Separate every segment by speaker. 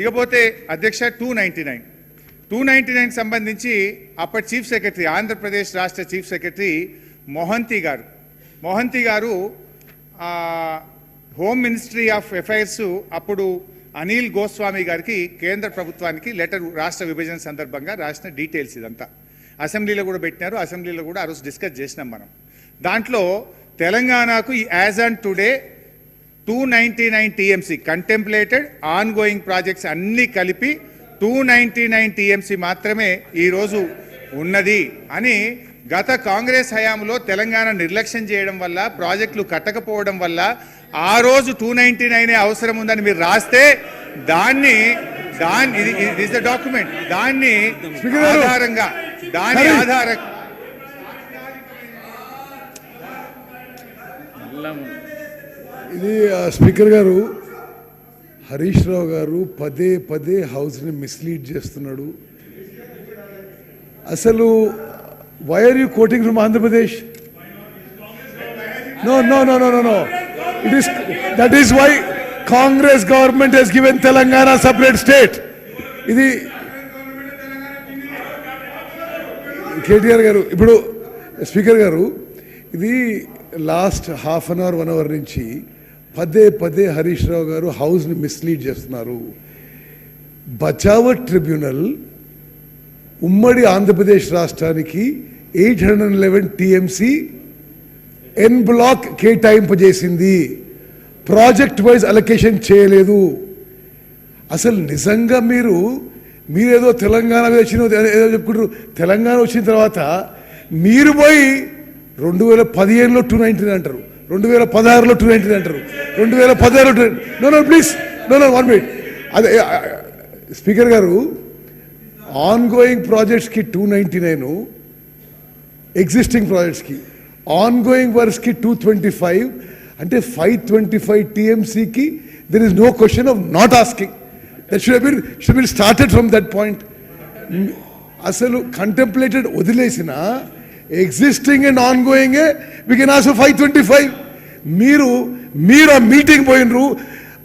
Speaker 1: ఇకపోతే అధ్యక్ష two ninety nine two ninety nine సంబంధించి అప్పటి చీఫ్ సెక్రటరీ ఆంధ్రప్రదేశ్ రాష్ట్ర చీఫ్ సెక్రటరీ మోహంతి గారు. మోహంతి గారు హోమ్ మినిస్ట్రీ ఆఫ్ అఫైర్స్ అప్పుడు అనిల్ గోస్వామి గారికి కేంద్ర ప్రభుత్వానికి లెటర్ రాష్ట్ర విభజన సందర్భంగా రాసిన డీటెయిల్స్ ఇదంతా. అసెంబ్లీలో కూడా పెట్టినారు అసెంబ్లీలో కూడా ఆ రోజు డిస్కస్ చేసినాం మనం. దాంట్లో తెలంగాణకు as on today two ninety nine TMC contemplated ongoing projects అన్నీ కలిపి టూ నైంటీ నైన్ టీఎంసీ మాత్రమే ఈరోజు ఉన్నది అని గత కాంగ్రెస్ హయాంలో తెలంగాణ నిర్లక్ష్యం చేయడం వల్ల ప్రాజెక్టులు కట్టకపోవడం వల్ల ఆ రోజు టూ నైంటీ నైన్ అవసరం ఉందని మీరు రాస్తే దాన్ని దాన్ని ఇది ఇస్ ద డాక్యుమెంట్ దాన్ని. ఆధారంగా దాని
Speaker 2: సరే. ఇది స్పీకర్ గారు హరీష్ రావు గారు పదే పదే హౌస్ని మిస్లీడ్ చేస్తున్నాడు. అసలు why are you quoting from Andhra Pradesh no no no no no no it is that is why Congress government has given Telangana separate state ఇది కేటీఆర్ గారు ఇప్పుడు స్పీకర్ గారు ఇది last half an hour one hour నుంచి పదే పదే హరీష్ రావు గారు హౌస్ని mislead చేస్తున్నారు. బచావ tribunal ఉమ్మడి ఆంధ్రప్రదేశ్ రాష్ట్రానికి eight hundred eleven TMC en bloc కేటాయింపజేసింది. Project wise allocation చేయలేదు. అసలు నిజంగా మీరు మీరేదో తెలంగాణ మీద వచ్చిన ఏదో చెప్పుకుంటారు. తెలంగాణ వచ్చిన తర్వాత మీరు పోయి రెండు వేల పదిహేనులో టూ నైన్టీన్ అంటారు. రెండు వేల పదహారులో టూ నైన్టీన్ అంటారు. రెండు వేల పదహారులో two no no please no no one minute అదే స్పీకర్ గారు ఆన్ గోయింగ్ ప్రాజెక్ట్స్కి టూ నైంటీ నైన్ ఎగ్జిస్టింగ్ ప్రాజెక్ట్స్కి ఆన్ గోయింగ్ వర్క్స్కి టూ ట్వంటీ ఫైవ్ అంటే five twenty five టీఎంసీకి there is no question of not asking that should been should been started from that point అసలు contemplated వదిలేసిన existing and ongoing we can also five twenty five మీరు మీరు ఆ meeting పోయినరు.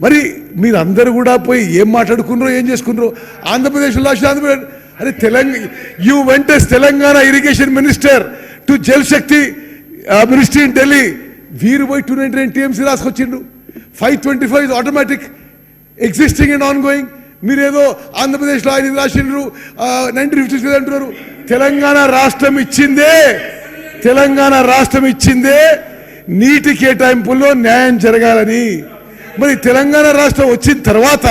Speaker 2: మరి మీరు అందరు కూడా పోయి ఏం మాట్లాడుకున్నారో ఏం చేసుకున్నారో ఆంధ్రప్రదేశ్లో లాస్ట్ ఆంధ్రప్రదేశ్ అరే Telangana you వెంటస్ Telangana irrigation minister to Jal Shakti ministry in Delhi వీరు పోయి two ninety nine TMC రాసుకొచ్చిండు five twenty five automatic existing and ongoing మీరేదో ఆంధ్రప్రదేశ్లో ఆయన రాసిండ్రు uh, నైన్టీన్ ఫిఫ్టీ అంటున్నారు. తెలంగాణ రాష్ట్రం ఇచ్చిందే తెలంగాణ రాష్ట్రం ఇచ్చిందే నీటి కేటాయింపుల్లో న్యాయం జరగాలని. మరి తెలంగాణ రాష్ట్రం వచ్చిన తర్వాత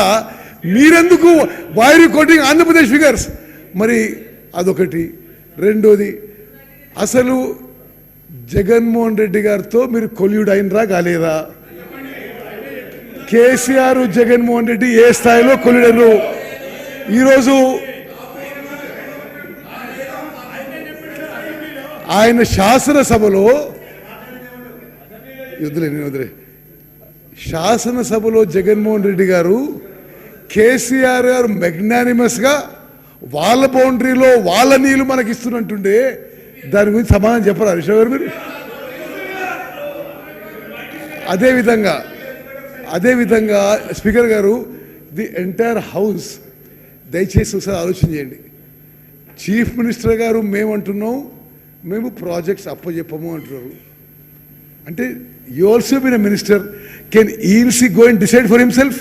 Speaker 2: మీరెందుకు వైరు కోటింగ్ ఆంధ్రప్రదేశ్ ఫిగర్స్ మరి అదొకటి. రెండోది అసలు జగన్మోహన్ రెడ్డి గారితో మీరు కొల్యూడ్ అయినరా కాలేదా కేసీఆర్ జగన్మోహన్ రెడ్డి ఏ స్థాయిలో కొలుడరు ఈరోజు ఆయన శాసనసభలో వదిలే నేను వదిలే. శాసనసభలో జగన్మోహన్ రెడ్డి గారు కేసీఆర్ గారు మెగ్నానిమస్గా వాళ్ళ బౌండరీలో వాళ్ళ నీళ్ళు మనకి ఇస్తున్నట్టుండే దాని గురించి సమాధానం చెప్పరా హరీష్ గారు మీరు? అదేవిధంగా అదేవిధంగా స్పీకర్ గారు ది ఎంటైర్ హౌస్ దయచేసి ఒకసారి ఆలోచన చేయండి. చీఫ్ మినిస్టర్ గారు మేమంటున్నాం మేము ప్రాజెక్ట్స్ అప్పచెప్పము అంటున్నారు అంటే you also been a minister can ENC go and decide for himself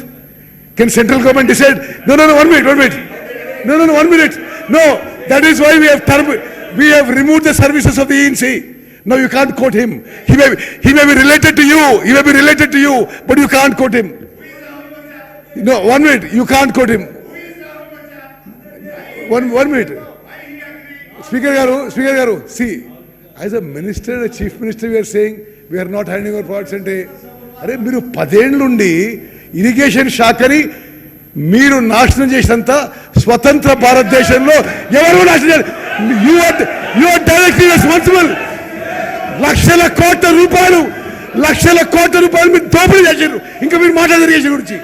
Speaker 2: can central government decide no no no one minute one minute no no no one minute no that is why we have term we have remove the services of the ENC no you can't quote him he may he may be related to you. He may be related to you but you can't quote him. No, one minute. You can't quote him. One, one minute. Speaker garu speaker garu see as a minister chief minister minister, saying are not we are not అంటే అరే మీరు పదేళ్ళుండి irrigation శాఖని మీరు నాశనం చేసినంత స్వతంత్ర భారతదేశంలో ఎవరు నాశనం యు డైరెక్ట్లీ రెస్పాన్సిబుల్ లక్షల కోట్ల రూపాయలు లక్షల కోట్ల రూపాయలు మీరు దోపిడీ చేశారు ఇంకా మీరు మాట్లాడారు చేసిన గురించి.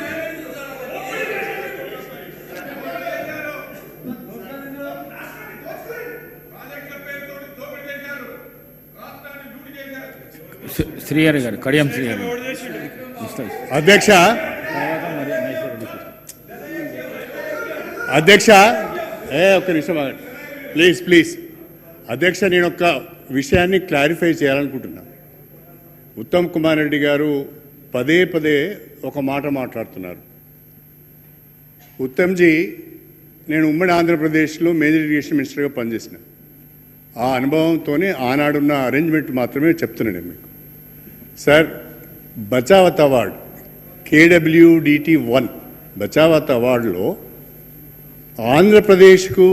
Speaker 3: శ్రీహరి గారు కడియం శ్రీహరి.
Speaker 1: అధ్యక్ష?
Speaker 4: అధ్యక్ష? ఏ ఒక్క నిమిషం ప్లీజ్ ప్లీజ్. అధ్యక్ష నేను ఒక విషయాన్ని క్లారిఫై చేయాలనుకుంటున్నా. ఉత్తమ్ కుమార్ రెడ్డి గారు పదే పదే ఒక మాట మాట్లాడుతున్నారు. ఉత్తమ్జీ నేను ఉమ్మడి ఆంధ్రప్రదేశ్లో మేజర్ ఇరిగేషన్ మినిస్టర్గా పనిచేసిన. ఆ అనుభవంతోనే ఆనాడున్న అరేంజ్మెంట్ మాత్రమే చెప్తున్నాను నేను మీకు. Sir Bachawat award KWDT one Bachawat అవార్డులో ఆంధ్రప్రదేశ్కు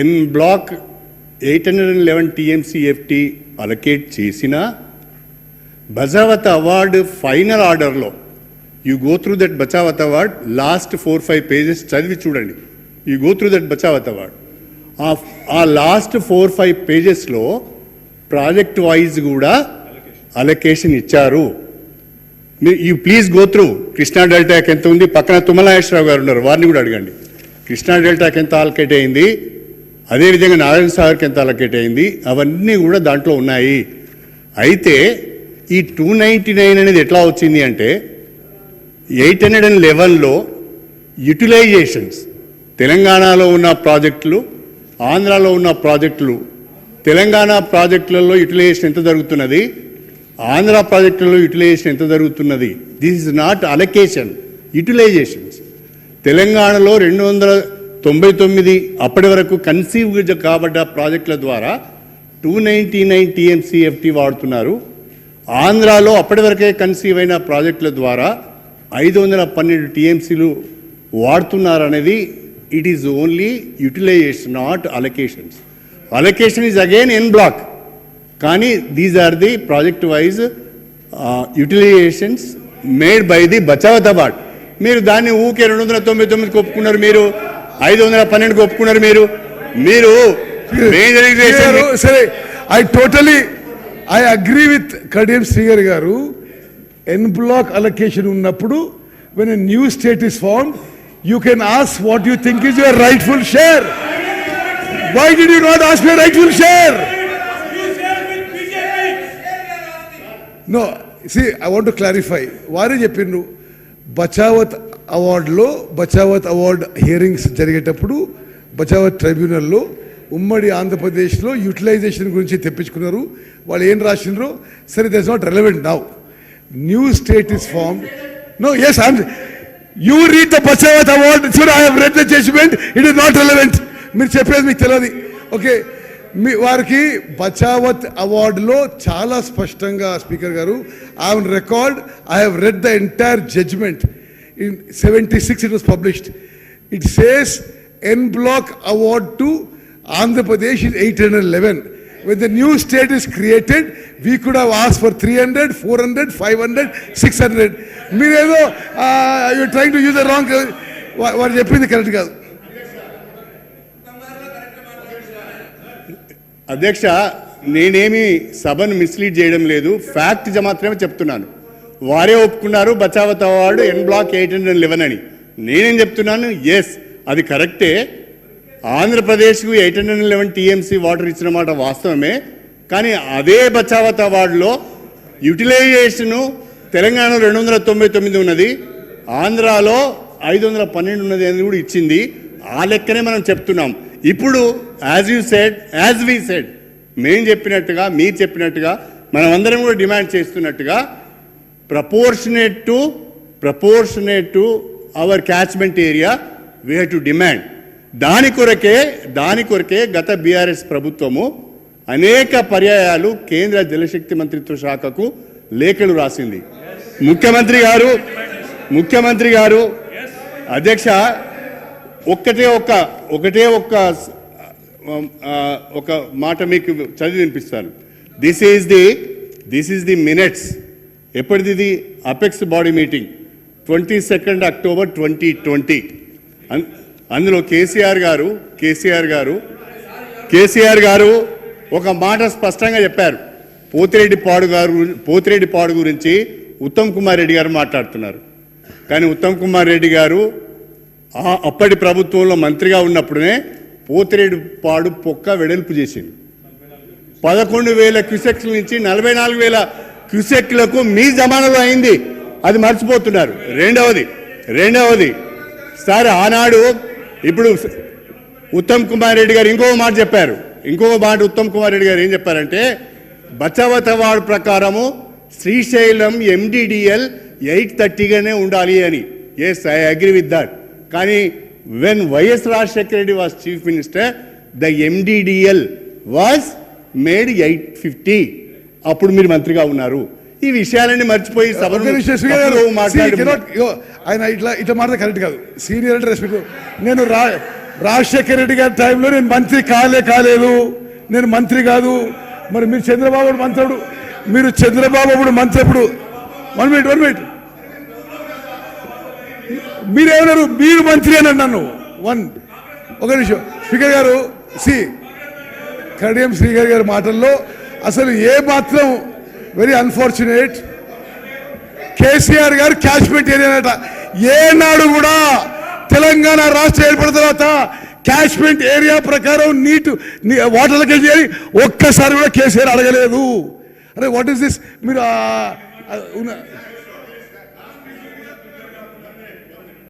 Speaker 4: en bloc eight hundred and eleven TMCFT allocate చేసిన బచావత్ అవార్డు ఫైనల్ ఆర్డర్లో you go through that Bachawat award last four five pages చదివి చూడండి. You go through that Bachawat award. ఆ ఆ last four five పేజెస్లో project wise కూడా allocation ఇచ్చారు. You please go through Krishna డెల్టాకి ఎంత ఉంది? పక్కన తుమ్మలాయేశ్వరరావు గారు ఉన్నారు. వారిని కూడా అడగండి. కృష్ణా డెల్టాకి ఎంత అలకేట్ అయింది? అదేవిధంగా నారాయణ సాగర్కి ఎంత అలకేట్ అయింది? అవన్నీ కూడా దాంట్లో ఉన్నాయి. అయితే ఈ టూ నైంటీ నైన్ అనేది ఎట్లా వచ్చింది అంటే ఎయిట్ హండ్రెడ్ అండ్ లెవెన్లో యూటిలైజేషన్స్ తెలంగాణలో ఉన్న ప్రాజెక్టులు ఆంధ్రాలో ఉన్న ప్రాజెక్టులు తెలంగాణ ప్రాజెక్టులలో యూటిలైజేషన్ ఎంత జరుగుతున్నది? ఆంధ్ర ప్రాజెక్టులలో యూటిలైజేషన్ ఎంత జరుగుతున్నది? This is not allocation utilisations తెలంగాణలో రెండు వందల తొంభై తొమ్మిది అప్పటి వరకు కన్సీవ్ కాబడ్డ ప్రాజెక్టుల ద్వారా టూ నైంటీ నైన్ టీఎంసీఎఫ్టీ వాడుతున్నారు. ఆంధ్రాలో అప్పటి వరకే కన్సీవ్ అయిన ప్రాజెక్టుల ద్వారా ఐదు వందల పన్నెండు టీఎంసీలు వాడుతున్నారు అనేది it is only utilisation not allocations allocation is again en bloc కానీ these are the project wise utilisations made by the Bachawat award మీరు దాన్ని ఊకే రెండు వందల తొంభై తొమ్మిదికి ఒప్పుకున్నారు మీరు ఐదు వందల పన్నెండుకి ఒప్పుకున్నారు మీరు మీరు
Speaker 2: సరే I totally I agree with Kadiyam Srihari garu en bloc allocation ఉన్నప్పుడు when a new state is form you can ask what you think is your rightful share why did you not ask your rightful share no see I want to clarify వారే చెప్పిండ్రు బచావత్ అవార్డులో Bachawat award hearings జరిగేటప్పుడు బచావత్ ట్రైబ్యునల్లో ఉమ్మడి ఆంధ్రప్రదేశ్లో utilisation గురించి తెప్పించుకున్నారు. వాళ్ళు ఏం రాసిండ్రో సరే that's not relevant now new state is form no yes I'm you read the Bachawat award చూడ I have read the judgement it is not relevant మీరు చెప్పేది మీకు తెలియదు. ఓకే మీ వారికి బచావత్ అవార్డులో చాలా స్పష్టంగా speaker garu I record I have read the entire judgement in seventy six it was published it says en bloc award to Andhra Pradesh is eight hundred eleven When the new state is created, we could have asked for 300, 400, 500, 600. మీరేదో you trying to use the wrong వారు చెప్పింది correct కాదు.
Speaker 4: అధ్యక్ష నేనేమి సభను mislead చేయడం లేదు. Fact మాత్రమే చెప్తున్నాను. వారే ఒప్పుకున్నారు. Bachawat award en bloc eight hundred eleven అని. నేనేం చెప్తున్నాను? ఎస్ అది కరెక్టే. ఆంధ్రప్రదేశ్కు eight hundred eleven TMC water ఇచ్చిన మాట వాస్తవమే. కానీ అదే బచావత్ అవార్డులో యూటిలైజేషను తెలంగాణలో రెండు వందల తొంభై తొమ్మిది ఉన్నది. ఆంధ్రాలో ఐదు వందల పన్నెండు ఉన్నది అనేది కూడా ఇచ్చింది. ఆ లెక్కనే మనం చెప్తున్నాం. ఇప్పుడు as you said as we said మేము చెప్పినట్టుగా మీరు చెప్పినట్టుగా మనం అందరం కూడా డిమాండ్ చేస్తున్నట్టుగా proportionate to proportionate to our catchment area we have to demand దాని కొరకే దాని కొరకే గత బీఆర్ఎస్ ప్రభుత్వము అనేక పర్యాయాలు కేంద్ర జలశక్తి మంత్రిత్వ శాఖకు లేఖలు రాసింది. ముఖ్యమంత్రి గారు ముఖ్యమంత్రి గారు అధ్యక్ష ఒక్కటే ఒక్క ఒకటే ఒక్క Um, ఒక మాట మీకు చదివి వినిపిస్తాను. This is the this is the minutes ఎప్పటిది ఇది? Apex body meeting twenty second October twenty twenty అందులో కేసీఆర్ గారు కేసీఆర్ గారు కేసీఆర్ గారు ఒక మాట స్పష్టంగా చెప్పారు. పోతిరెడ్డి పాడు గారు పోతిరెడ్డి పాడు గురించి ఉత్తమ్ కుమార్ రెడ్డి గారు మాట్లాడుతున్నారు. కానీ ఉత్తమ్ కుమార్ రెడ్డి గారు అప్పటి ప్రభుత్వంలో మంత్రిగా ఉన్నప్పుడే పోతిరేడు పాడు పొక్క వెడల్పు చేసింది పదకొండు వేల క్యూసెక్ల నుంచి నలభై నాలుగు వేల క్యూసెక్లకు మీ జమానాలో అయింది. అది మర్చిపోతున్నారు. రెండవది రెండవది సార్ ఆనాడు ఇప్పుడు ఉత్తమ్ కుమార్ రెడ్డి గారు ఇంకో మాట చెప్పారు. ఇంకో మాట ఉత్తమ్ కుమార్ రెడ్డి గారు ఏం చెప్పారంటే బచవతవాడు ప్రకారము శ్రీశైలం ఎండిడిఎల్ ఎయిట్ థర్టీగానే ఉండాలి అని. Yes I agree with that కానీ when YS Rajasekhara Reddy was chief minister the MDDL was made eight fifty అప్పుడు మీరు మంత్రిగా ఉన్నారు. ఈ విషయాలన్నీ మర్చిపోయి
Speaker 2: ఆయన ఇట్లా ఇట్లా మాట కరెక్ట్ కాదు. సీనియర్ అంటే రెస్పెక్ట్ నేను రా రాజశేఖర రెడ్డి గారి టైంలో నేను మంత్రి కాలే కాలేదు నేను మంత్రి కాదు. మరి మీరు చంద్రబాబు అప్పుడు మంత్రి అప్పుడు మీరు చంద్రబాబు మంత్రి అప్పుడు వన్ మినిట్ వన్ మినిట్ మీరేమన్నారు? మీరు మంత్రి అని నన్ను. వన్ ఒక నిమిషం. Speaker garu C. కడియం శ్రీగారి గారి మాటల్లో అసలు ఏ మాత్రం వెరీ అన్ఫార్చునేట్. కేసీఆర్ గారు క్యాష్మెంట్ ఏరియానట ఏనాడు కూడా తెలంగాణ రాష్ట్రం ఏర్పడిన తర్వాత క్యాష్మెంట్ ఏరియా ప్రకారం నీటు వాటర్లకి చేయాలి ఒక్కసారి కూడా కేసీఆర్ అడగలేదు. అరే వాట్ ఈస్ దిస్ మీరు